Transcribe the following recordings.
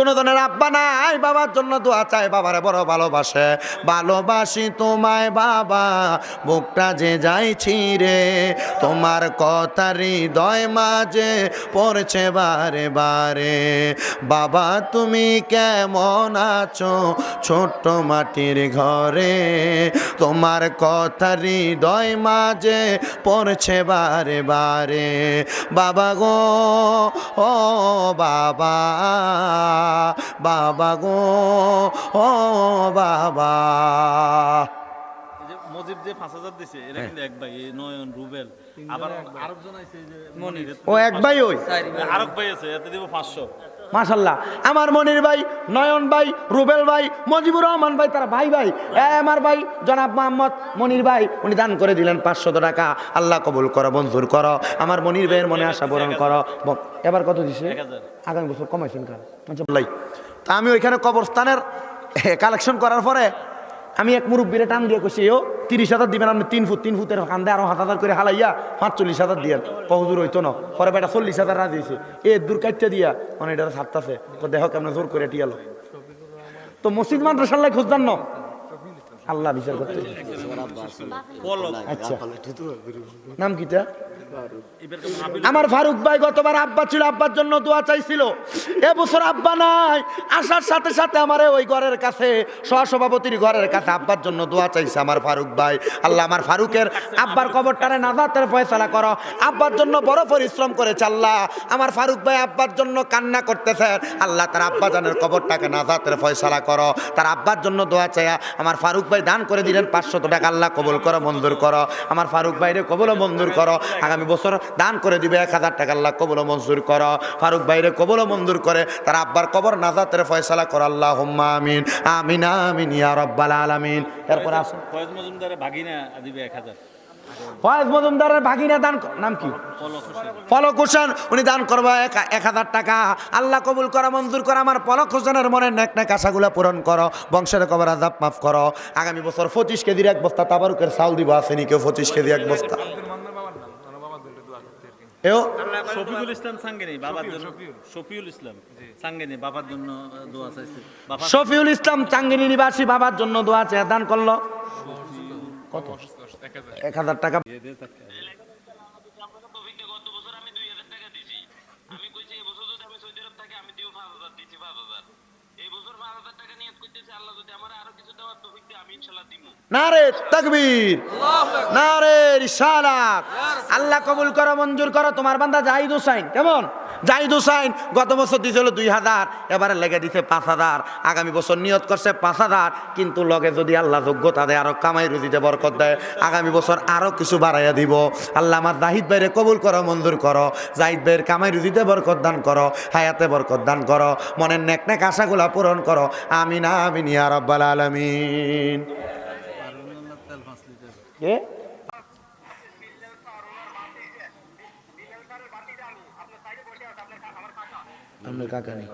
কোনো ধরনের আব্বা নাই, বাবার জন্য দোয়া চায়, বাবারে বড় ভালোবাসে। ভালোবাসি তোমায় বাবা, বুকটা যে যাইছি রে তোমার কথা হৃদয় মাঝে পড়ছে বারে বারে। বাবা, তুমি কেমন আছো? ছোট্ট মাটির ঘরে তোমার কথা হৃদয় মাঝে পড়ছে বারে বারে। বাবা গো, ও বাবা। বাবা গো ও বাবা। মজিব যে পাঁচ হাজার দিছে এটা কিন্তু এক ভাই নয়ন রুবেল। আবার আরেকজন আছে যে ও এক ভাই ওই। আরেক ভাই আছে এতে দিব পাঁচশো। মাশাল্লাহ। আমার মনির ভাই নয়ন ভাই রুবেল ভাই মজিবুর রহমান ভাই তারা ভাই ভাই। আমার ভাই জনাব মোহাম্মদ মনির ভাই উনি দান করে দিলেন পাঁচশত টাকা। আল্লাহ কবুল করো মঞ্জুর করো। আমার মনির ভাইয়ের মনে আশা পূরণ করো। এবার কত দিছে? আগামী বছর কমাইছেন কার তা আমি ওইখানে কবরস্থানের কালেকশন করার পরে আমি এক মুরব্বীরে টান দিয়ে কইছি ও তিরিশ হাজার দিবেন আপনি তিন ফুট, তিন ফুটের কান্দে আরও হাত হাজার করে হালাইয়া পাঁচচল্লিশ হাজার দিয়ে কহজুর হইতো না পরে বেটা চল্লিশ হাজার রাজি হয়েছে। এ, দূর কাটতে দিয়া। মানে এটা ছাড়তাছে। তো দেহ কেমন জোর করে টিয়ালো। তো মসজিদ মাদ্রাসার লাই দেন না আল্লাহ বিচার করতে। আচ্ছা। নাম কিটা আমার ফারুক ভাই গতবার আব্বা ছিল আব্বার জন্য দোয়া চাইছিল। এবছর আব্বা নাই। আসার সাথে সাথে আমার ওই ঘরের কাছে সহসভাপতির ঘরের কাছে আব্বার জন্য দোয়া চাইছে আমার ফারুক ভাই। আল্লাহ আমার ফারুকের আব্বার কবরটারে নাজাতের ফয়সালা করো। আব্বার জন্য বড় পরিশ্রম করেছে আল্লাহ। আমার ফারুক ভাই আব্বার জন্য কান্না করতেছেন আল্লাহ তার আব্বা জানের কবরটাকে নাজাতের ফয়সালা করো। তার আব্বার জন্য দোয়া চাইয়া আমার ফারুক ভাই দান করে দিলেন পাঁচশত টাকা। আল্লাহ কবল করো, মঞ্জুর করো। আমার ফারুক ভাইরে কবলও মঞ্জুর করো। আগামী বছর দান করে দিবে এক হাজার টাকা, আল্লাহ কবলও মঞ্জুর করো। ফারুক ভাইরে কবলও মঞ্জুর করে, তার আব্বার কবর নাজাতের ফয়সালা করো আল্লাহ হুম্মা আমিন। আমিন আমিন, ইয়া রব্বাল আলামিন। এরপর আসুন ফয়েজ মজুমদারে ভাগিনা দিবে এক হাজার। ফয়েজ মজুমদারের ভাগিনা দান নাম কি? পলক হোসেন উনি দান করব এক হাজার টাকা। আল্লাহ কবুল করা মঞ্জুর করা আমার পলক হোসেনের মনে নেক নেক আশাগুলো পূরণ করো বংশের কবর আজাব মাফ করো। আগামী বছর পঁচিশ কেজির এক বস্তা তাবারুকের চাউল দিব আসেনি কেউ পঁচিশ কেজি এক বস্তা? এও? শফিকুল ইসলাম সাঙ্গেনি বাবার জন্য শফিউল ইসলাম সাঙ্গেনি বাবার জন্য দোয়া চাইছে। শফিউল ইসলাম চাঙ্গিনী নিবাসী বাবার জন্য দোয়া চেয়ে দান করল। কত? এক হাজার টাকা। নারে তাকবীর নারে রিসালাত আল্লাহ কবুল করো মঞ্জুর করো তোমার বান্দা জাহিদ হুসাইন কেমন? জাহিদ হুসাইন গত বছর দিয়েছিল দুই হাজার এবারে লেগে দিছে পাঁচ হাজার। আগামী বছর নিয়ত করছে পাঁচ হাজার কিন্তু লগে যদি আল্লাহ যোগ্যতা দেয় আরও কামাই রুজিতে বরকত দেয় আগামী বছর আরও কিছু বাড়াইয়া দিব। আল্লাহ আমার জাহিদ ভাইরে কবুল করো মঞ্জুর করো। জাহিদ ভাইয়ের কামাই রুজিতে বরকত দান করো হায়াতে বরকত দান করো মনের নেক নেক আশাগুলা পূরণ করো। আমিনা আমিন ইয়া রাব্বাল আলামিন। তেল আপনার কাকা নেই।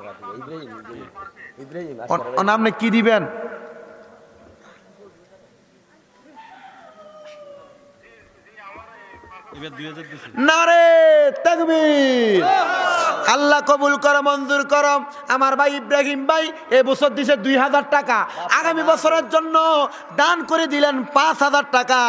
আপনি কি দিবেন? এবার দুই হাজার নারে আল্লাহ কবুল করো, মঞ্জুর করো। আমার ভাই ইব্রাহিম ভাই এ বছর দিছে দুই হাজার টাকা। আগামী বছরের জন্য দান করে দিলেন পাঁচ হাজার টাকা।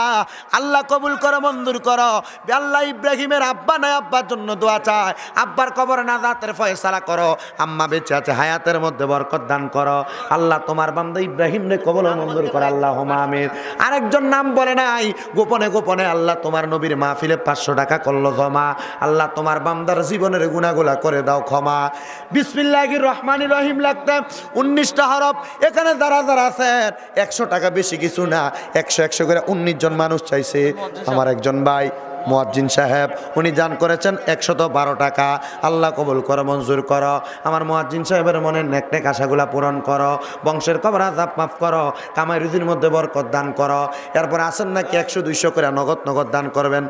আল্লাহ কবুল করো, মঞ্জুর করো। আল্লাহ ইব্রাহিমের আব্বা নাই, আব্বার জন্য দোয়া চায়। আব্বার কবর না দাঁতের ফয়সালা করো। আম্মা বেঁচে আছে, হায়াতের মধ্যে বরকত দান করো। আল্লাহ তোমার বান্দা ইব্রাহিম রে কবল মঞ্জুর করো আল্লাহ আমিন। আরেকজন নাম বলে নাই, গোপনে গোপনে আল্লাহ তোমার নবীর মাহফিলে পাঁচশো টাকা করল জমা। আল্লাহ তোমার বান্দার জীবনের গুণাগুলা করে দাও ক্ষমা। বিসমিল্লাহির রহমান রহিম লাগতে উনিশটা হরফ। এখানে যারা যারা আছেন, একশো টাকা বেশি কিছু না। একশো একশো করে উনিশ জন মানুষ চাইছে। আমার একজন ভাই মুয়াজ্জিন সাহেব, উনি দান করেছেন একশত বারো টাকা। আল্লাহ কবুল করো, মঞ্জুর করো। আমার মুয়াজ্জিন সাহেবের মনে নেক নেক আশাগুলা পূরণ করো। বংশের কবর আজাব মাফ করো। কামাই রুজির মধ্যে বরকত দান করো। এরপর আসেন নাকি একশো দুইশো করে নগদ নগদ দান করবেন।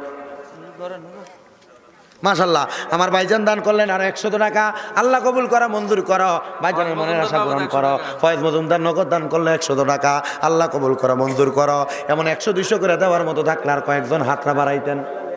মাশাল্লাহ আমার ভাইজান দান করলেন আর একশত টাকা। আল্লাহ কবুল করা মঞ্জুর করো। ভাইজানের মনের আশা পূরণ করো। ফয়েজ মজুমদার নগদ দান করলে একশত টাকা। আল্লাহ কবুল করা মঞ্জুর করো। এমন একশো দুইশো করে দেওয়ার মতো থাকলে আর কয়েকজন হাতরা বাড়াইতেন।